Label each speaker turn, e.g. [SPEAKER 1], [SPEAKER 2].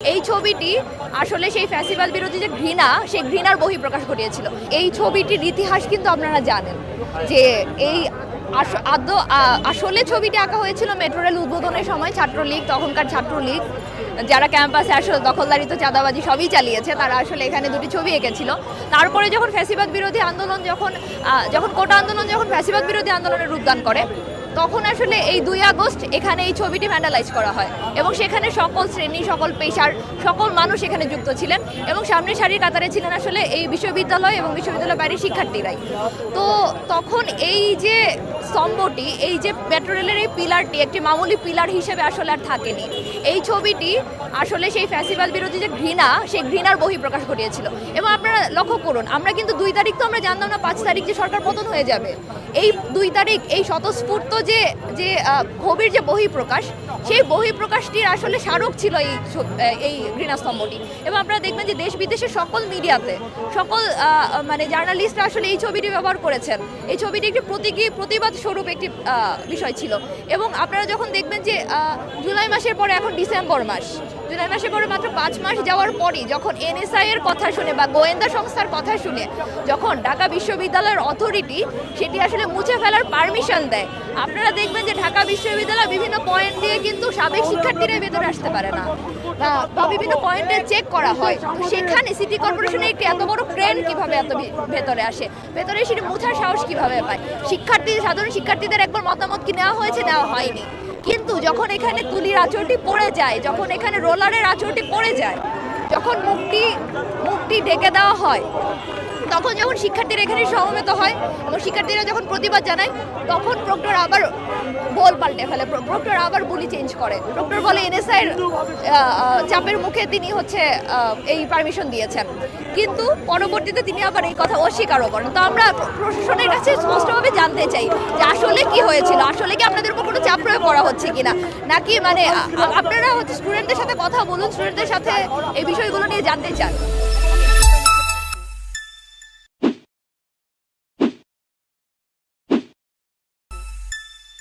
[SPEAKER 1] এই ছবিটি আসলে সেই ফ্যাসিবাদ বিরোধী যে ঘৃণা, সেই ঘৃণার বহিঃপ্রকাশ ঘটিয়েছিল। এই ছবিটির ইতিহাস কিন্তু আপনারা জানেন যে এই আসলে ছবিটি আঁকা হয়েছিল মেট্রো রেল উদ্বোধনের সময় ছাত্রলীগ, তখনকার ছাত্রলীগ, যারা ক্যাম্পাসে, আসলে দখলদারিত চাঁদাবাজি সবই চালিয়েছে, তারা আসলে এখানে দুটি ছবি এঁকেছিল। তারপরে যখন ফ্যাসিবাদ বিরোধী আন্দোলন যখন যখন কোটা আন্দোলন, যখন ফ্যাসিবাদ বিরোধী আন্দোলনের রূপদান করে তখন আসলে এই দুই আগস্ট এখানে এই ছবিটি ভ্যান্ডালাইজ করা হয় এবং সেখানে সকল শ্রেণি, সকল পেশার, সকল মানুষ এখানে যুক্ত ছিলেন এবং সামনে সারির কাতারে ছিলেন আসলে এই বিশ্ববিদ্যালয় এবং বিশ্ববিদ্যালয় বাইরের শিক্ষার্থীরাই। তো তখন এই যে স্তম্ভটি, এই যে মেট্রো রেলের এই পিলারটি একটি মামুলি পিলার হিসেবে আসলে আর থাকেনি। এই ছবিটি আসলে সেই ফ্যাসিবাদ বিরোধী যে ঘৃণা, সেই ঘৃণার বহিঃপ্রকাশ ঘটিয়েছিল। এবং আপনারা লক্ষ্য করুন, আমরা কিন্তু দুই তারিখ তো আমরা জানতাম না, পাঁচ তারিখ যে সরকার পতন হয়ে যাবে। এই দুই তারিখ, এই স্বতঃস্ফূর্ত যে যে ক্ষোভের যে বহিঃপ্রকাশ, সেই বহিঃপ্রকাশটির আসলে স্মারক ছিল এই এই ঘৃণাস্তম্ভটি। এবং আপনারা দেখবেন যে দেশ বিদেশের সকল মিডিয়াতে, সকল মানে জার্নালিস্টরা আসলে এই ছবিটি ব্যবহার করেছেন। এই ছবিটি একটি প্রতীকী, প্রতিবাদ স্বরূপ একটি বিষয় ছিল। এবং আপনারা যখন দেখবেন যে জুলাই মাসের পরে এখন ডিসেম্বর মাস। জুলাই মাসের পরে মাত্র পাঁচ মাস যাওয়ার পরই যখন এনএসআই এর কথা শুনে বা গোয়েন্দা সংস্থার কথা শুনে যখন ঢাকা বিশ্ববিদ্যালয়ের অথরিটি সেটি আসলে মুছে ফেলার পারমিশন দেয় আপনারা দেখবেন যে ঢাকা বিশ্ববিদ্যালয় বিভিন্ন পয়েন্ট দিয়ে কিন্তু সাবেক শিক্ষার্থীরা ভেতরে আসতে পারে না। বা- বিভিন্ন পয়েন্টে চেক করা হয়। সেখানে সিটি কর্পোরেশনের একটি এত বড় ক্রেন কীভাবে এত ভেতরে আসে? ভেতরে সেটি মুছার সাহস কীভাবে পায়? শিক্ষার্থী, সাধারণ শিক্ষার্থীদের একবার মতামত কি নেওয়া হয়েছে, নেওয়া হয়নি। কিন্তু যখন এখানে তুলির আঁচড়টি পড়ে যায়, যখন এখানে রোলারের আঁচড়টি পড়ে যায়, যখন মুখটি মুখটি ঢেকে দেওয়া হয় তখন যখন শিক্ষার্থীরা এখানে সমবেত হয় এবং শিক্ষার্থীরা যখন প্রতিবাদ জানায়, তখন প্রক্টর আবার বল পাল্টে ফেলে। প্র- প্রক্টর আবার বুলি চেঞ্জ করে। প্রক্টর বলে এনএসআই এর চাপের মুখে তিনি হচ্ছে এই পারমিশন দিয়েছেন। কিন্তু পরবর্তীতে তিনি আবার এই কথা অস্বীকারও করেন। তো আমরা প্রশাসনের কাছে স্পষ্টভাবে জানতে চাই যে আসলে কি হয়েছিল? আসলে কি আপনাদের উপর কোনো চাপ প্রয়োগ করা হচ্ছে কিনা? নাকি মানে আপনারা হচ্ছে স্টুডেন্টদের সাথে কথা বলুন স্টুডেন্টদের সাথে এই বিষয়গুলো নিয়ে জানতে চান।